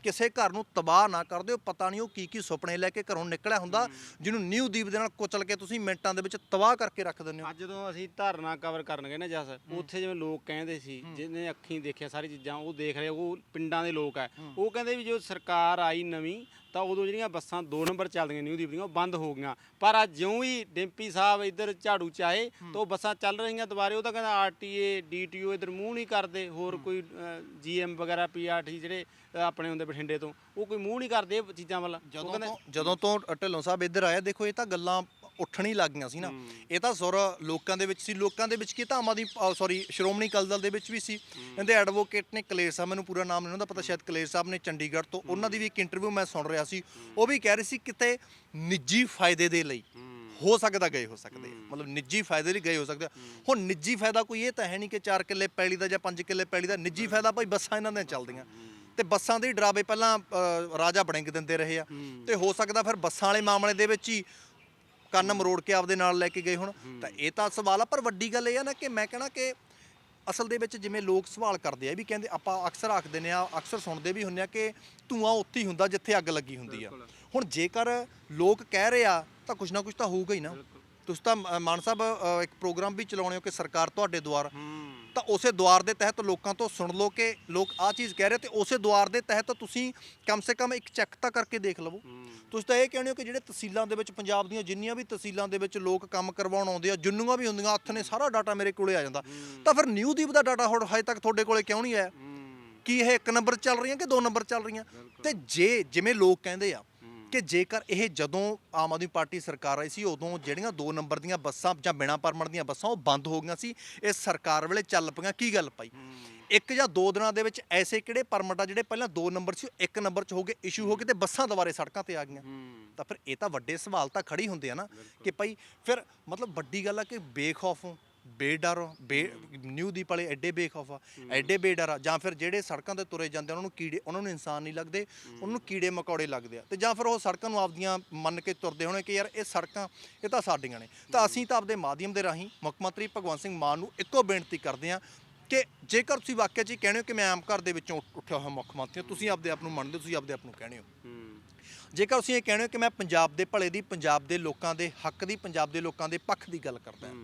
ਕਿਸੇ ਘਰ ਨੂੰ ਤਬਾਹ ਨਾ ਕਰ ਦਿਓ ਪਤਾ ਨਹੀਂ ਉਹ ਕੀ ਕੀ ਸੁਪਨੇ ਲੈ ਕੇ ਘਰੋਂ ਨਿਕਲਿਆ ਹੁੰਦਾ ਜਿਹਨੂੰ ਨਿਊ ਦੀਪ ਦੇ ਨਾਲ ਕੁਚਲ ਕੇ ਤੁਸੀਂ ਮਿੰਟਾਂ ਦੇ ਵਿੱਚ ਤਬਾਹ ਕਰਕੇ ਰੱਖ ਦਿੰਦੇ ਹੋ। ਅੱਜ ਜਦੋਂ ਅਸੀਂ ਧਰਨਾ ਕਵਰ ਕਰਨ ਗਏ ਨਾ ਜਸ ਉੱਥੇ ਜਿਵੇਂ ਲੋਕ ਕਹਿੰਦੇ ਸੀ ਜਿਹਨੇ ਅੱਖੀਂ ਦੇਖਿਆ ਸਾਰੀ ਚੀਜ਼ਾਂ ਉਹ ਦੇਖ ਰਹੇ ਉਹ ਪਿੰਡਾਂ ਦੇ ਲੋਕ ਆ। ਉਹ ਕਹਿੰਦੇ ਵੀ ਜੋ ਸਰਕਾਰ ਆਈ ਨਵੀਂ ਤਾਂ ਉਦੋਂ ਜਿਹੜੀਆਂ ਬੱਸਾਂ 2 ਨੰਬਰ ਚੱਲਦੀਆਂ ਨਿਊ ਦੀਪ ਦੀਆਂ ਉਹ ਬੰਦ ਹੋ ਗਈਆਂ। ਪਰ ਅੱਜ ਜਿਉਂ ਹੀ ਡਿੰਪੀ ਸਾਹਿਬ ਇੱਧਰ ਝਾੜੂ ਚਾਏ ਤਾਂ ਉਹ ਬੱਸਾਂ ਚੱਲ ਰਹੀਆਂ ਦੁਬਾਰੇ ਉਹ ਤਾਂ ਕਹਿੰਦਾ ਆਰਟੀਏ ਡੀਟੀਓ ਇੱਧਰ ਮੂੰਹ ਨਹੀਂ ਕਰਦੇ ਹੋਰ ਕੋਈ ਜੀਐਮ ਵਗੈਰਾ ਪੀਆਰਟੀ ਜਿਹੜੇ ਆਪਣੇ ਹੁੰਦੇ ਬਠਿੰਡੇ ਤੋਂ ਉਹ ਕੋਈ ਮੂੰਹ ਨਹੀਂ ਕਰਦੇ ਇਹ ਚੀਜ਼ਾਂ ਵੱਲ। ਜਦੋਂ ਤੋਂ ਜਦੋਂ ਤੋਂ ਢਿੱਲੋਂ ਸਾਹਿਬ ਇੱਧਰ ਆਇਆ ਦੇਖੋ ਇਹ ਤਾਂ ਗੱਲਾਂ ਉੱਠਣ ਲੱਗ ਗਈਆਂ ਸੀ ਨਾ। ਇਹ ਤਾਂ ਸੁਰ ਲੋਕਾਂ ਦੇ ਵਿੱਚ ਸੀ। ਲੋਕਾਂ ਦੇ ਵਿੱਚ ਕੀ ਤਾਂ ਆਮ ਆਦਮੀ ਸੌਰੀ ਸ਼੍ਰੋਮਣੀ ਅਕਾਲੀ ਦਲ ਦੇ ਵਿੱਚ ਵੀ ਸੀ। ਇਹਦੇ ਐਡਵੋਕੇਟ ਨੇ ਕਲੇਰ ਸਾਹਿਬ ਮੈਨੂੰ ਪੂਰਾ ਨਾਮ ਨਹੀਂ ਉਹਨਾਂ ਦਾ ਪਤਾ ਸ਼ਾਇਦ ਕਲੇਰ ਸਾਹਿਬ ਨੇ ਚੰਡੀਗੜ੍ਹ ਤੋਂ ਉਹਨਾਂ ਦੀ ਵੀ ਇੱਕ ਇੰਟਰਵਿਊ ਮੈਂ ਸੁਣ ਰਿਹਾ ਸੀ। ਉਹ ਵੀ ਕਹਿ ਰਹੇ ਸੀ ਕਿਤੇ ਨਿੱਜੀ ਫਾਇਦੇ ਦੇ ਲਈ ਹੋ। ਸਕਦਾ ਗਏ ਹੋ ਸਕਦੇ। ਮਤਲਬ ਨਿੱਜੀ ਫਾਇਦੇ ਲਈ ਗਏ ਹੋ ਸਕਦੇ। ਹੁਣ ਨਿੱਜੀ ਫਾਇਦਾ ਕੋਈ ਇਹ ਤਾਂ ਹੈ ਨਹੀਂ ਕਿ 4 ਕਿੱਲੇ ਪੈਲੀ ਦਾ ਜਾਂ 5 ਕਿੱਲੇ ਪੈਲੀ ਦਾ ਨਿੱਜੀ ਫਾਇਦਾ ਭਾਈ ਬੱਸਾਂ ਇਹਨਾਂ ਦੀਆਂ ਚੱਲਦੀਆਂ। ਤੇ ਬੱਸਾਂ ਦੇ ਡਰਾਵੇ ਪਹਿਲਾਂ ਰਾਜਾ ਬੜਿੰਗ ਦਿੰਦੇ ਰਹੇ ਆ। ਤੇ ਹੋ ਸਕਦਾ ਫਿਰ ਬੱਸਾਂ ਵਾਲੇ ਮਾਮਲੇ ਦੇ ਵਿੱਚ ਹੀ ਕੰਨ ਮਰੋੜ ਕੇ ਆਪਦੇ ਨਾਲ ਲੈ ਕੇ ਗਏ ਹੁਣ। ਤਾਂ ਇਹ ਤਾਂ ਸਵਾਲ ਆ ਪਰ ਵੱਡੀ ਗੱਲ ਇਹ ਆ ਨਾ ਕਿ ਮੈਂ ਕਹਣਾ ਕਿ ਅਸਲ ਦੇ ਵਿੱਚ ਜਿਵੇਂ ਲੋਕ ਸਵਾਲ ਕਰਦੇ ਆ ਵੀ ਕਹਿੰਦੇ ਆਪਾਂ ਅਕਸਰ ਆਖਦੇ ਨੇ ਆ ਅਕਸਰ ਸੁਣਦੇ ਵੀ ਹੁੰਨੇ ਆ ਕਿ ਧੂਆਂ ਉੱਥੇ ਹੀ ਹੁੰਦਾ ਜਿੱਥੇ ਅੱਗ ਲੱਗੀ ਹੁੰਦੀ ਆ। ਹੁਣ ਜੇਕਰ ਲੋਕ ਕਹਿ ਰਹੇ ਆ ਤਾਂ ਕੁਝ ਨਾ ਕੁਝ ਤਾਂ ਹੋਊਗਾ ਹੀ ਨਾ। ਤੁਸੀਂ ਤਾਂ ਮਾਨ ਸਾਹਿਬ ਇੱਕ ਪ੍ਰੋਗਰਾਮ ਵੀ ਚਲਾਉਣੇ ਹੋ ਕਿ ਸਰਕਾਰ ਤੁਹਾਡੇ ਦੁਆਰ। ਤਾਂ ਉਸੇ ਦੁਆਰ ਦੇ ਤਹਿਤ ਲੋਕਾਂ ਤੋਂ ਸੁਣ ਲਓ ਕਿ ਲੋਕ ਆ ਚੀਜ਼ ਕਹਿ ਰਹੇ ਤੇ ਉਸੇ ਦੁਆਰ ਦੇ ਤਹਿਤ ਤੁਸੀਂ ਕਮ ਸੇ ਕਮ ਇੱਕ ਚੈੱਕ ਤਾਂ ਕਰਕੇ ਦੇਖ ਲਵੋ। ਤੁਸੀਂ ਤਾਂ ਇਹ ਕਹਿੰਦੇ ਹੋ ਕਿ ਜਿਹੜੇ ਤਹਿਸੀਲਾਂ ਦੇ ਵਿੱਚ ਪੰਜਾਬ ਦੀਆਂ ਜਿੰਨੀਆਂ ਵੀ ਤਹਿਸੀਲਾਂ ਦੇ ਵਿੱਚ ਲੋਕ ਕੰਮ ਕਰਵਾਉਣ ਆਉਂਦੇ ਆ, ਜਿੰਨੂਆਂ ਵੀ ਹੁੰਦੀਆਂ, ਹੱਥ ਨੇ ਸਾਰਾ ਡਾਟਾ ਮੇਰੇ ਕੋਲੇ ਆ ਜਾਂਦਾ। ਤਾਂ ਫਿਰ ਨਿਊ ਦੀਪ ਦਾ ਡਾਟਾ ਹੁਣ ਹਜੇ ਤੱਕ ਤੁਹਾਡੇ ਕੋਲੇ ਕਿਉਂ ਨਹੀਂ ਆਇਆ? ਕੀ ਇਹ ਇੱਕ ਨੰਬਰ ਚੱਲ ਰਹੀਆਂ ਕਿ ਦੋ ਨੰਬਰ ਚੱਲ ਰਹੀਆਂ? ਤੇ ਜੇ, ਜਿਵੇਂ ਲੋਕ ਕਹਿੰਦੇ ਆ ਕਿ ਜੇਕਰ ਇਹ ਜਦੋਂ ਆਮ ਆਦਮੀ ਪਾਰਟੀ ਸਰਕਾਰ ਆਈ ਸੀ ਉਦੋਂ ਜਿਹੜੀਆਂ ਦੋ ਨੰਬਰ ਦੀਆਂ ਬੱਸਾਂ ਜਾਂ ਬਿਨਾਂ ਪਰਮਿਟ ਦੀਆਂ ਬੱਸਾਂ ਉਹ ਬੰਦ ਹੋ ਗਈਆਂ ਸੀ। ਇਹ ਸਰਕਾਰ ਵੇਲੇ ਚੱਲ ਪਈਆਂ। ਕੀ ਗੱਲ ਪਾਈ ਇੱਕ ਜਾਂ ਦੋ ਦਿਨਾਂ ਦੇ ਵਿੱਚ ਐਸੇ ਕਿਹੜੇ ਪਰਮਿਟ ਆ ਜਿਹੜੇ ਪਹਿਲਾਂ ਦੋ ਨੰਬਰ ਸੀ ਉਹ ਇੱਕ ਨੰਬਰ 'ਚ ਹੋ ਗਏ ਇਸ਼ੂ ਹੋ ਗਏ ਤੇ ਬੱਸਾਂ ਦੁਬਾਰੇ ਸੜਕਾਂ ਤੇ ਆ ਗਈਆਂ। ਤਾਂ ਫਿਰ ਇਹ ਤਾਂ ਵੱਡੇ ਸਵਾਲ ਤਾਂ ਖੜੀ ਹੁੰਦੇ ਆ ਨਾ ਕਿ ਭਾਈ ਫਿਰ ਮਤਲਬ ਵੱਡੀ ਗੱਲ ਆ ਕਿ ਬੇਖੌਫ ਹੋ। ਬੇਡਰ ਬੇ ਨਿਊ ਦੀਪ ਵਾਲੇ ਐਡੇ ਬੇਖੌਫ ਆ ਐਡੇ ਬੇਡਰ ਆ ਜਾਂ ਫਿਰ ਜਿਹੜੇ ਸੜਕਾਂ ਤੇ ਤੁਰੇ ਜਾਂਦੇ ਉਹਨਾਂ ਨੂੰ ਕੀੜੇ ਉਹਨਾਂ ਨੂੰ ਇਨਸਾਨ ਨਹੀਂ ਲੱਗਦੇ ਉਹਨਾਂ ਨੂੰ ਕੀੜੇ ਮਕੌੜੇ ਲੱਗਦੇ ਆ। ਤੇ ਜਾਂ ਫਿਰ ਉਹ ਸੜਕਾਂ ਨੂੰ ਆਪਦੀਆਂ ਮੰਨ ਕੇ ਤੁਰਦੇ ਹੋਣੇ ਕਿ ਯਾਰ ਇਹ ਸੜਕਾਂ ਇਹ ਤਾਂ ਸਾਡੀਆਂ ਨੇ। ਤਾਂ ਅਸੀਂ ਤਾਂ ਆਪਦੇ ਮਾਧਿਅਮ ਦੇ ਰਾਹੀਂ ਮੁੱਖ ਮੰਤਰੀ ਭਗਵੰਤ ਸਿੰਘ ਮਾਨ ਨੂੰ ਇੱਕੋ ਬੇਨਤੀ ਕਰਦੇ ਆ ਕਿ ਜੇਕਰ ਤੁਸੀਂ ਵਾਕਿਆ 'ਚ ਕਹਿੰਦੇ ਹੋ ਕਿ ਮੈਂ ਆਮ ਘਰ ਦੇ ਵਿੱਚੋਂ ਉੱਠ- ਉੱਠਿਆ ਹੋਇਆ ਮੁੱਖ ਮੰਤਰੀ ਹਾਂ, ਤੁਸੀਂ ਆਪਦੇ ਆਪ ਨੂੰ ਮੰਨਦੇ ਹੋ ਤੁਸੀਂ ਆਪਦੇ ਆਪ ਨੂੰ ਕਹਿੰਦੇ ਹੋ। ਜੇਕਰ ਤੁਸੀਂ ਇਹ ਕਹਿੰਦੇ ਹੋ ਕਿ ਮੈਂ ਪੰਜਾਬ ਦੇ ਭਲੇ ਦੀ ਪੰਜਾਬ ਦੇ ਲੋਕਾਂ ਦੇ ਹੱਕ ਦੀ ਪੰਜਾਬ ਦੇ ਲੋਕਾਂ ਦੇ ਪੱਖ ਦੀ ਗੱਲ ਕਰਦਾ ਹਾਂ।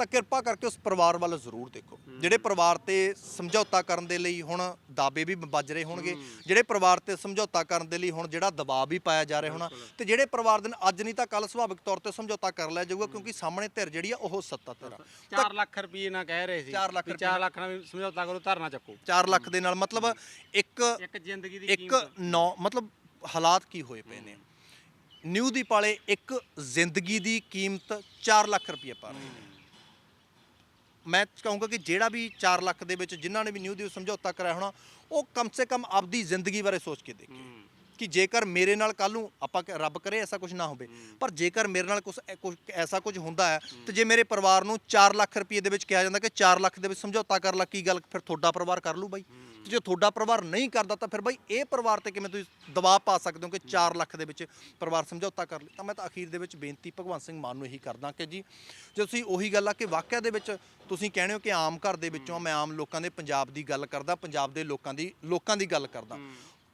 ਤਾਂ ਕਿਰਪਾ ਕਰਕੇ ਉਸ ਪਰਿਵਾਰ ਵੱਲ ਜ਼ਰੂਰ ਦੇਖੋ। ਜਿਹੜੇ ਪਰਿਵਾਰ ਤੇ ਸਮਝੌਤਾ ਕਰਨ ਦੇ ਲਈ ਹੁਣ ਦਾਅਵੇ ਵੀ ਵੱਜ ਰਹੇ ਹੋਣਗੇ ਜਿਹੜੇ ਪਰਿਵਾਰ ਤੇ ਸਮਝੌਤਾ ਕਰਨ ਦੇ ਲਈ ਹੁਣ ਜਿਹੜਾ ਦਬਾਅ ਵੀ ਪਾਇਆ ਜਾ ਰਿਹਾ ਹੋਣਾ ਤੇ ਜਿਹੜੇ ਪਰਿਵਾਰ ਦੇ ਅੱਜ ਨਹੀਂ ਤਾਂ ਕੱਲ ਸੁਭਾਵਿਕ ਤੌਰ ਤੇ ਸਮਝੌਤਾ ਕਰ ਲਿਆ ਜਾਊਗਾ ਕਿਉਂਕਿ ਸਾਹਮਣੇ ਧਿਰ ਜਿਹੜੀ ਆ ਉਹ ਸੱਤਾ ਧਿਰ ਆ। 4 ਲੱਖ ਰੁਪਏ ਨਾਲ ਕਹਿ ਰਹੇ ਸੀ ਚਾਰ ਲੱਖ ਵੀ 4 ਲੱਖ ਨਾਲ ਸਮਝੌਤਾ ਕਰੋ ਧਰਨਾ ਚੱਕੋ। 4 ਲੱਖ ਦੇ ਨਾਲ ਮਤਲਬ ਇੱਕ ਇੱਕ ਜ਼ਿੰਦਗੀ ਦੀ ਇੱਕ ਨੌ ਮਤਲਬ ਹਾਲਾਤ ਕੀ ਹੋਏ ਪਏ ਨੇ? ਨਿਊ ਦੀ ਪਾਲੇ ਇੱਕ ਜ਼ਿੰਦਗੀ ਦੀ ਕੀਮਤ 4 ਲੱਖ ਰੁਪਏ ਪਾ ਰਹੇ ਨੇ। ਮੈਂ ਕਹੂੰਗਾ ਕਿ ਜਿਹੜਾ ਵੀ 4 ਲੱਖ ਦੇ ਵਿੱਚ ਜਿਨ੍ਹਾਂ ਨੇ ਵੀ ਨਿਊ ਦੀ ਸਮਝੌਤਾ ਕਰਾਇਆ ਹੋਣਾ, ਉਹ ਕਮ ਸੇ ਕਮ ਆਪਦੀ ਜ਼ਿੰਦਗੀ ਬਾਰੇ ਸੋਚ ਕੇ ਦੇਖੇ। ਕਿ ਜੇਕਰ ਮੇਰੇ ਨਾਲ ਕੱਲ ਨੂੰ ਆਪਾਂ ਰੱਬ ਕਰੇ ਐਸਾ ਕੁਝ ਨਾ ਹੋਵੇ ਪਰ ਜੇਕਰ ਮੇਰੇ ਨਾਲ ਕੁਝ ਕੁਝ ਐਸਾ ਕੁਝ ਹੁੰਦਾ ਹੈ ਤੇ ਜੇ ਮੇਰੇ ਪਰਿਵਾਰ ਨੂੰ 4 ਲੱਖ ਰੁਪਏ ਦੇ ਵਿੱਚ ਕਿਹਾ ਜਾਂਦਾ ਕਿ 4 ਲੱਖ ਦੇ ਵਿੱਚ ਸਮਝੌਤਾ ਕਰ ਲਾ ਕੀ ਗੱਲ ਫਿਰ ਤੁਹਾਡਾ ਪਰਿਵਾਰ ਕਰ ਲੂ ਬਾਈ। ਤੇ ਜੇ ਤੁਹਾਡਾ ਪਰਿਵਾਰ ਨਹੀਂ ਕਰਦਾ ਤਾਂ ਫਿਰ ਬਾਈ ਇਹ ਪਰਿਵਾਰ ਤੇ ਕਿਵੇਂ ਤੁਸੀਂ ਦਬਾਅ ਪਾ ਸਕਦੇ ਹੋ ਕਿ 4 ਲੱਖ ਦੇ ਵਿੱਚ ਪਰਿਵਾਰ ਸਮਝੌਤਾ ਕਰ ਲੇ ਤਾਂ ਮੈਂ ਤਾਂ ਅਖੀਰ ਦੇ ਵਿੱਚ ਬੇਨਤੀ ਭਗਵੰਤ ਸਿੰਘ ਮਾਨ ਨੂੰ ਇਹੀ ਕਰਦਾ ਕਿ ਜੀ ਜੇ ਤੁਸੀਂ ਉਹੀ ਗੱਲ ਆ ਕਿ ਵਾਕਿਆ ਦੇ ਵਿੱਚ ਤੁਸੀਂ ਕਹਿੰਦੇ ਹੋ ਕਿ ਆਮ ਘਰ ਦੇ ਵਿੱਚੋਂ ਮੈਂ ਆਮ ਲੋਕਾਂ ਦੇ ਪੰਜਾਬ ਦੀ ਗੱਲ ਕਰਦਾ ਪੰਜਾਬ ਦੇ ਲੋਕਾਂ ਦੀ ਲੋਕਾਂ ਦੀ ਗੱਲ ਕਰਦਾ।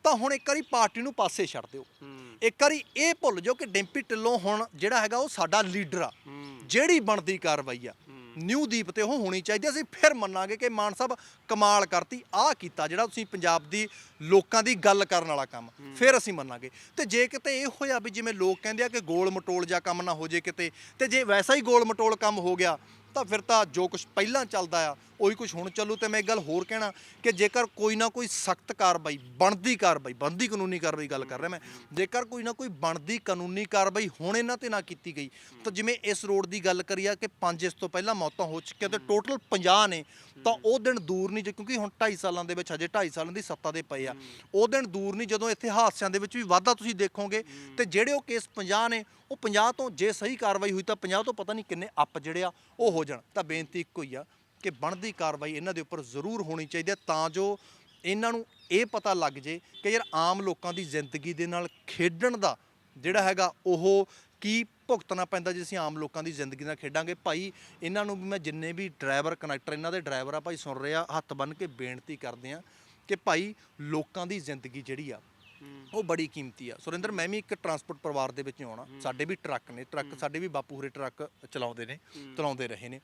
ਤਾਂ ਹੁਣ ਇੱਕ ਵਾਰੀ ਪਾਰਟੀ ਨੂੰ ਪਾਸੇ ਛੱਡ ਦਿਓ। ਇੱਕ ਵਾਰੀ ਇਹ ਭੁੱਲ ਜਾਓ ਕਿ ਡਿੰਪੀ ਢਿੱਲੋਂ ਹੁਣ ਜਿਹੜਾ ਹੈਗਾ ਉਹ ਸਾਡਾ ਲੀਡਰ ਆ। ਜਿਹੜੀ ਬਣਦੀ ਕਾਰਵਾਈ ਆ। ਨਿਊ ਦੀਪ ਤੇ ਉਹ ਹੋਣੀ ਚਾਹੀਦੀ। ਅਸੀਂ ਫਿਰ ਮੰਨਾਂਗੇ ਕਿ ਮਾਨ ਸਾਹਿਬ ਕਮਾਲ ਕਰਤੀ ਆਹ ਕੀਤਾ ਜਿਹੜਾ ਤੁਸੀਂ ਪੰਜਾਬ ਦੀ ਲੋਕਾਂ ਦੀ ਗੱਲ ਕਰਨ ਵਾਲਾ ਕੰਮ ਫਿਰ ਅਸੀਂ ਮੰਨਾਂਗੇ। ਤੇ ਜੇ ਕਿਤੇ ਇਹ ਹੋਇਆ ਵੀ ਜਿਵੇਂ ਲੋਕ ਕਹਿੰਦੇ ਆ ਕਿ ਗੋਲ ਮਟੋਲ ਜਾਂ ਕੰਮ ਨਾ ਹੋ ਜੇ ਕਿਤੇ ਤੇ ਜੇ ਵੈਸਾ ਹੀ ਗੋਲ ਮਟੋਲ ਕੰਮ ਹੋ ਗਿਆ ਤਾਂ ਫਿਰ ਤਾਂ ਜੋ ਕੁਝ ਪਹਿਲਾਂ ਚੱਲਦਾ ਆ ਉਹੀ ਕੁਝ ਹੁਣ ਚੱਲੂ। ਤੇ ਮੈਂ ਇੱਕ ਗੱਲ ਹੋਰ ਕਹਿਣਾ ਕਿ ਜੇਕਰ ਕੋਈ ਨਾ ਕੋਈ ਸਖਤ ਕਾਰਵਾਈ ਬਣਦੀ ਕਾਰਵਾਈ ਬਣਦੀ ਕਾਨੂੰਨੀ ਕਾਰਵਾਈ ਗੱਲ ਕਰ ਰਿਹਾ ਮੈਂ ਜੇਕਰ ਕੋਈ ਨਾ ਕੋਈ ਬਣਦੀ ਕਾਨੂੰਨੀ ਕਾਰਵਾਈ ਹੁਣ ਇਹਨਾਂ ਤੇ ਨਾ ਕੀਤੀ ਗਈ ਤਾਂ ਜਿਵੇਂ ਇਸ ਰੋਡ ਦੀ ਗੱਲ ਕਰੀ ਆ ਕਿ ਪੰਜ ਇਸ ਤੋਂ ਪਹਿਲਾਂ ਮੌਤਾਂ ਹੋ ਚੁੱਕੀਆਂ ਤੇ ਟੋਟਲ 50 ਨੇ ਤਾਂ ਉਹ ਦਿਨ ਦੂਰ ਨਹੀਂ ਜੇ ਕਿਉਂਕਿ ਹੁਣ 2.5 ਸਾਲਾਂ ਦੇ ਵਿੱਚ ਹਜੇ 2.5 ਸਾਲਾਂ ਦੀ ਸੱਤਾ ਦੇ ਪਏ ਆ। ਉਹ ਦਿਨ ਦੂਰ ਨਹੀਂ, ਜਦੋਂ ਇੱਥੇ ਹਾਦਸਿਆਂ ਦੇ ਵਿੱਚ ਵੀ ਵਾਧਾ ਤੁਸੀਂ ਦੇਖੋਗੇ ਤੇ ਜਿਹੜੇ ਉਹ ਕੇਸ 50 ਨੇ, ਉਹ 50 ਤੋਂ ਜੇ ਸਹੀ ਕਾਰਵਾਈ ਹੋਈ ਤਾਂ 50 ਤੋਂ ਪਤਾ ਨਹੀਂ ਕਿੰਨੇ ਅੱਪ ਜਿਹੜੇ ਆ, ਉਹ ਹੋ ਜਾਣ। ਤਾਂ ਬੇਨਤੀ ਇੱਕੋ ਹੀ ਆ ਕਿ ਬਣਦੀ ਕਾਰਵਾਈ ਇਹਨਾਂ ਦੇ ਉੱਪਰ ਜ਼ਰੂਰ ਹੋਣੀ ਚਾਹੀਦੀ ਹੈ ਤਾਂ ਜੋ ਇਹਨਾਂ ਨੂੰ ਇਹ ਪਤਾ ਲੱਗ ਜੇ ਕਿ ਯਾਰ ਆਮ ਲੋਕਾਂ ਦੀ ਜ਼ਿੰਦਗੀ ਦੇ ਨਾਲ ਖੇਡਣ ਦਾ ਜਿਹੜਾ ਹੈਗਾ ਉਹ ਕੀ ਭੁਗਤਣਾ ਪੈਂਦਾ ਜੇ ਅਸੀਂ ਆਮ ਲੋਕਾਂ ਦੀ ਜ਼ਿੰਦਗੀ ਨਾਲ ਖੇਡਾਂਗੇ। ਭਾਈ, ਇਹਨਾਂ ਨੂੰ ਵੀ ਮੈਂ ਜਿੰਨੇ ਵੀ ਡਰਾਈਵਰ, ਕਨੈਕਟਰ, ਇਹਨਾਂ ਦੇ ਡਰਾਈਵਰ ਆ, ਭਾਈ ਸੁਣ ਰਿਹਾ ਹੱਥ ਬੰਨ ਕੇ ਬੇਨਤੀ ਕਰਦੇ ਆ ਕਿ ਭਾਈ ਲੋਕਾਂ ਦੀ ਜ਼ਿੰਦਗੀ ਜਿਹੜੀ ਆ ਉਹ ਬੜੀ ਕੀਮਤੀ ਆ। ਸੁਰਿੰਦਰ ਮੈਂ ਵੀ ਇੱਕ ਟਰਾਂਸਪੋਰਟ ਪਰਿਵਾਰ ਦੇ ਵਿੱਚ ਆਉਣਾ। ਸਾਡੇ ਵੀ ਟਰੱਕ ਨੇ। ਟਰੱਕ ਸਾਡੇ ਵੀ ਬਾਪੂ ਹੋਰੇ ਟਰੱਕ ਚਲਾਉਂਦੇ ਨੇ ਚਲਾਉਂਦੇ ਰਹੇ ਨੇ।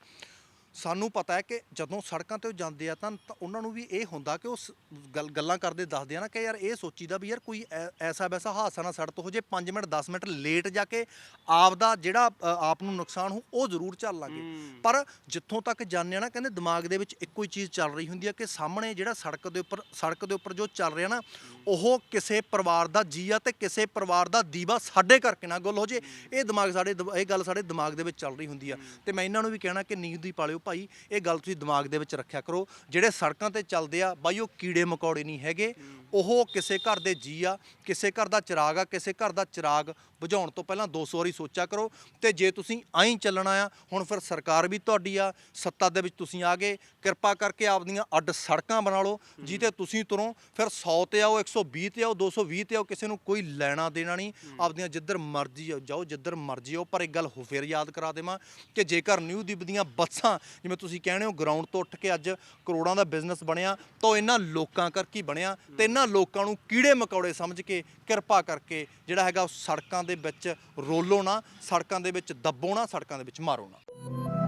ਸਾਨੂੰ ਪਤਾ ਹੈ ਕਿ ਜਦੋਂ ਸੜਕਾਂ ਤੇ ਉਹ ਜਾਂਦੇ ਆ ਤਾਂ ਤਾਂ ਉਹਨਾਂ ਨੂੰ ਵੀ ਇਹ ਹੁੰਦਾ ਕਿ ਉਹ ਸ- ਗੱਲ ਗੱਲਾਂ ਕਰਦੇ ਦੱਸਦੇ ਆ ਨਾ ਕਿ ਯਾਰ ਇਹ ਸੋਚੀਦਾ ਵੀ ਯਾਰ ਕੋਈ ਐ- ਐਸਾ ਵੈਸਾ ਹਾਦਸਾ ਨਾ ਸੜਕ ਤੋਂ ਹੋ ਜੇ 5 ਮਿੰਟ 10 ਮਿੰਟ ਲੇਟ ਜਾ ਕੇ ਆਪ ਦਾ ਜਿਹੜਾ ਅ, ਆਪ ਨੂੰ ਨੁਕਸਾਨ ਹੋ ਉਹ ਜ਼ਰੂਰ ਝੱਲ ਲਾਂਗੇ। ਪਰ ਜਿੱਥੋਂ ਤੱਕ ਜਾਣਿਆ ਨਾ ਕਹਿੰਦੇ ਦਿਮਾਗ ਦੇ ਵਿੱਚ ਇੱਕੋ ਹੀ ਚੀਜ਼ ਚੱਲ ਰਹੀ ਹੁੰਦੀ ਆ ਕਿ ਸਾਹਮਣੇ ਜਿਹੜਾ ਸੜਕ ਦੇ ਉੱਪਰ ਸੜਕ ਦੇ ਉੱਪਰ ਜੋ ਚੱਲ ਰਿਹਾ ਨਾ ਉਹ ਕਿਸੇ ਪਰਿਵਾਰ ਦਾ ਜੀ ਆ ਤੇ ਕਿਸੇ ਪਰਿਵਾਰ ਦਾ ਦੀਵਾ ਸਾਡੇ ਕਰਕੇ ਨਾ ਗੁੱਲ ਹੋ ਜੇ। ਇਹ ਦਿਮਾਗ ਸਾਡੇ ਦਿਮ- ਇਹ ਗੱਲ ਸਾਡੇ ਦਿਮਾਗ ਦੇ ਵਿੱਚ ਚੱਲ ਰਹੀ ਹੁੰਦੀ ਆ। ਤੇ ਮੈਂ ਇਹਨਾਂ ਨੂੰ ਵੀ ਕਹਿਣਾ ਕਿ ਨੀਂਦ ਦੀ ਪਾਲਿਓ ਭਾਈ, ਇਹ ਗੱਲ ਤੁਸੀਂ ਦਿਮਾਗ ਦੇ ਵਿੱਚ ਰੱਖਿਆ ਕਰੋ। ਜਿਹੜੇ ਸੜਕਾਂ ਤੇ ਚੱਲਦੇ ਆ, ਬਾਈ, ਉਹ ਕੀੜੇ ਮਕੌੜੇ ਨਹੀਂ ਹੈਗੇ। ਉਹ ਕਿਸੇ ਘਰ ਦੇ ਜੀ ਆ, ਕਿਸੇ ਘਰ ਦਾ ਚਿਰਾਗ ਆ, ਕਿਸੇ ਘਰ ਦਾ ਚਿਰਾਗ ਬੁਝਾਉਣ ਤੋਂ ਪਹਿਲਾਂ 200 ਵਾਰੀ ਸੋਚਿਆ ਕਰੋ। ਤੇ ਜੇ ਤੁਸੀਂ ਐਂ ਚੱਲਣਾ ਆ, ਹੁਣ ਫਿਰ ਸਰਕਾਰ ਵੀ ਤੁਹਾਡੀ ਆ, ਸੱਤਾ ਦੇ ਵਿੱਚ ਤੁਸੀਂ ਆ ਗਏ। ਕਿਰਪਾ ਕਰਕੇ ਆਪਦੀਆਂ ਅੱਡ ਸੜਕਾਂ ਬਣਾ ਲਓ ਜਿੱਤੇ ਤੁਸੀਂ ਤੁਰੋ ਫਿਰ 100 ਤੇ ਆਓ 120 ਤੇ ਆਓ 220 ਤੇ ਆਓ, ਕਿਸੇ ਨੂੰ ਕੋਈ ਲੈਣਾ ਦੇਣਾ ਨਹੀਂ। ਆਪਦੀਆਂ ਜਿੱਧਰ ਮਰਜ਼ੀ ਜਾਓ ਜਿੱਧਰ ਮਰਜ਼ੀ ਆਓ, ਪਰ ਇੱਕ ਗੱਲ ਹੋ ਫਿਰ ਯਾਦ ਕਰਾ ਦੇਵਾਂ ਕਿ ਜੇਕਰ ਨਿਊ ਦੀਪ ਦੀਆਂ ਬੱਸਾਂ ਜਿਵੇਂ ਤੁਸੀਂ ਕਹਿੰਦੇ ਹੋ ਗਰਾਊਂਡ ਤੋਂ ਉੱਠ ਕੇ ਅੱਜ ਕਰੋੜਾਂ ਦਾ ਬਿਜ਼ਨਸ ਬਣਿਆ, ਤਾਂ ਉਹ ਇਹਨਾਂ ਲੋਕਾਂ ਕਰਕੇ ਬਣਿਆ? ਤੇ ਇਹਨਾਂ ਲੋਕਾਂ ਨੂੰ ਕੀੜੇ ਮਕੌੜੇ ਸਮਝ ਕੇ ਕਿਰਪਾ ਕਰਕੇ ਜਿਹੜਾ ਹੈਗਾ ਉਹ ਸੜਕਾਂ ਦੇ ਵਿੱਚ ਰੋਲੋ ਨਾ, ਸੜਕਾਂ ਦੇ ਵਿੱਚ ਦੱਬੋ ਨਾ, ਸੜਕਾਂ ਦੇ ਵਿੱਚ ਮਾਰੋ ਨਾ।